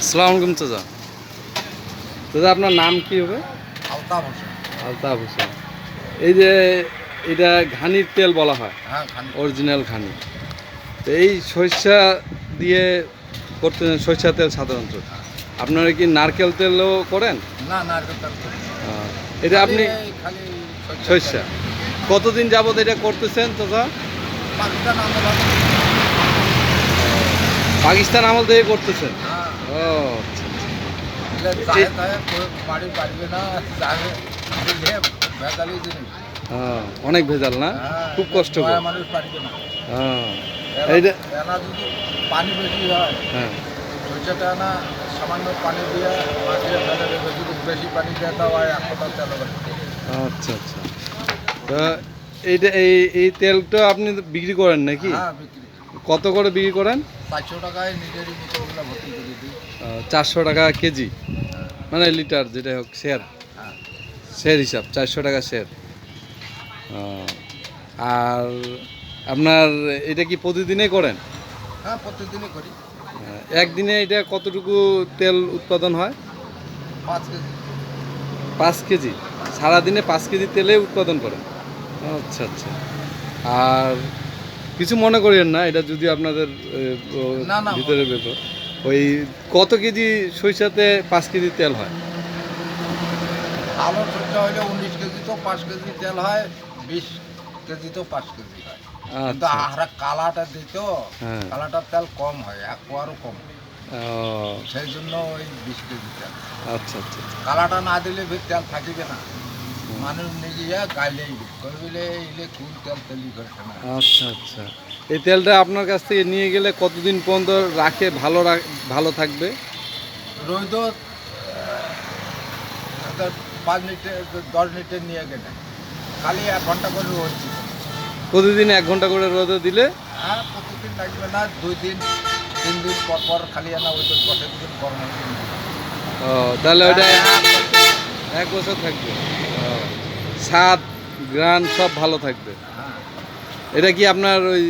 আসসালামু আলাইকুম চাচা। দাদা আপনার নাম কি হবে? আলতাফ হোসেন। আলতাফ হোসেন। এই যে এটা ঘানির তেল বলা হয়। হ্যাঁ অরিজিনাল ঘানি। তো এই সরিষা দিয়ে করতে সরিষা তেল সাধারণত। আপনারা কি নারকেল তেলও করেন? না নারকেল তেল এটা আপনি সরিষা কতদিন যাবত এটা করতেছেন চাচা? পাকিস্তান পাকিস্তান আমল থেকে করতেছেন হ্যাঁ ও আচ্ছা, আচ্ছা। এগুলো যায় যায় কেউ বাড়ি পারবে না যাবে দিলে ভেজালি জিনিস হ্যাঁ, অনেক ভেজাল না খুব না হ্যাঁ এইটা পানি বেশি হয় হ্যাঁ না সামান্য পানি দিয়ে বেশি পানি দেওয়া হয় এক আচ্ছা আচ্ছা তা এইটা এই এই তেলটা আপনি বিক্রি করেন নাকি কত করে বিক্রি করেন চারশো টাকায় নিজেরই মতো ভর্তি করে দিই। চারশো টাকা কেজি? মানে লিটার যেটা হোক শেয়ার হ্যাঁ। শেয়ার হিসাব চারশো টাকা শেয়ার আর আপনার এটা কি প্রতিদিনে করেন? হ্যাঁ প্রতিদিনই করি। একদিনে এটা কতটুকু তেল উৎপাদন হয়? পাঁচ কেজি। পাঁচ কেজি? সারাদিনে পাঁচ কেজি তেলে উৎপাদন করেন? আচ্ছা আচ্ছা। আর কিছু মনে করেন না এটা যদি আপনাদের না, না, ভিতরে। ব্যাপার ওই কত কেজি সরিষাতে পাঁচ কেজি তেল হয়? ভালো সরষে হলে উনিশ কেজি তো পাঁচ কেজি তেল হয় বিশ কেজি তো পাঁচ কেজি হয়। কিন্তু আচ্ছা। কালাটা দিত হ্যাঁ। কালাটার তেল কম হয় এক পোয়ারও কম সেই জন্য ওই বিশ কেজি তেল। আচ্ছা আচ্ছা আচ্ছা। কালাটা না দিলে তেল থাকিবে না। মানুষ নিজে যা গাইলেই কইলে ইলে কোন তেল তেলি করছে না আচ্ছা আচ্ছা। এই তেলটা আপনার কাছ থেকে নিয়ে গেলে কতদিন পর্যন্ত রাখে ভালো ভালো থাকবে? রোদ পাঁচ লিটার দশ লিটার নিয়ে গেলে। খালি এক ঘণ্টা করে রোদ প্রতিদিন এক ঘণ্টা করে রোদে দিলে? হ্যাঁ প্রতিদিন লাগবে না দুই দিন তিন দিন পর পর খালি আনা ওই তো বসে দিন গরম ও তাহলে ওটা এক বছর থাকবে। স্বাদ গ্রান সব ভালো থাকবে হ্যাঁ এটা কি আপনার ওই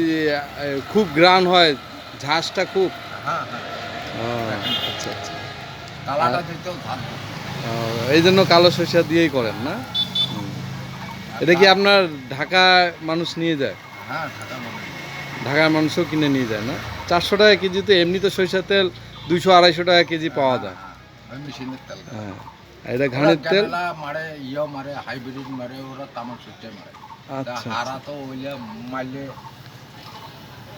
খুব গ্রান হয় ঝাঁসটা খুব হ্যাঁ হ্যাঁ আচ্ছা আচ্ছা এই জন্য কালো সরিষা দিয়েই করেন না এটা কি আপনার ঢাকা মানুষ নিয়ে যায় হ্যাঁ মানে ঢাকার মানুষও কিনে নিয়ে যায় না চারশো টাকা কেজিতে এমনি তো সরিষার তেল দুইশো আড়াইশো টাকা কেজি পাওয়া যায় হ্যাঁ এটা ঘানের তেল? মারে ইয়ে মারে হাইব্রিড মারে ওরা তামাক সুটে মারে। তা আচ্ছা। হারা তো ওইলে মারলে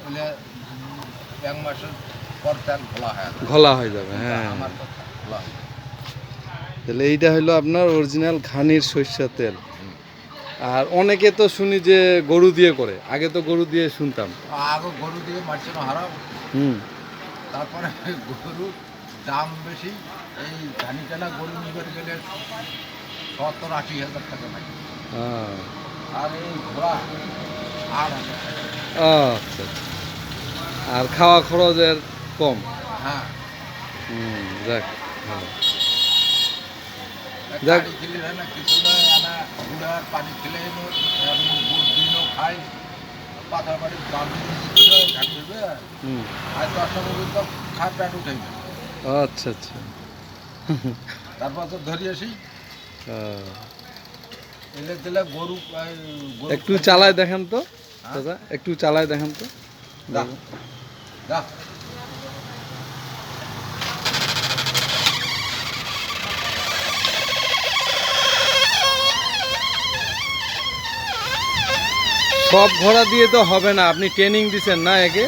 ওইলে এক মাসের পর তেল খোলা হয় ঘোলা হয়ে যাবে হ্যাঁ। আমার হয়। তাহলে এইটা হলো আপনার অরিজিনাল ঘানির সরিষার তেল। আর অনেকে তো শুনি যে গরু দিয়ে করে আগে তো গরু দিয়ে শুনতাম। আগে গরু দিয়ে মারছে না হারাও হুম। তারপরে গরুর দাম বেশি এই ধানি কেনা গরু নিবার গেলে সত্তর আশি হাজার টাকা লাগে। আর এই ঘোড়া আট হাজার আচ্ছা। আর খাওয়া খরচের কম? হ্যাঁ। হুম যাক ভালো। যাক। খেলে না কিছু নয় আনা পানি খেলে গুড় দিনও খাই পাথর বাড়ির দাম দেবে। হুম। আর দশটা পর্যন্ত খাট প্যাট উঠে যাবে আচ্ছা আচ্ছা। তারপর তো ধরে আসি। এলে দিলে গরু একটু চালায় দেখেন তো দাদা একটু চালায় দেখেন তো। সব ঘোড়া দিয়ে তো হবে না আপনি ট্রেনিং দিচ্ছেন না একে?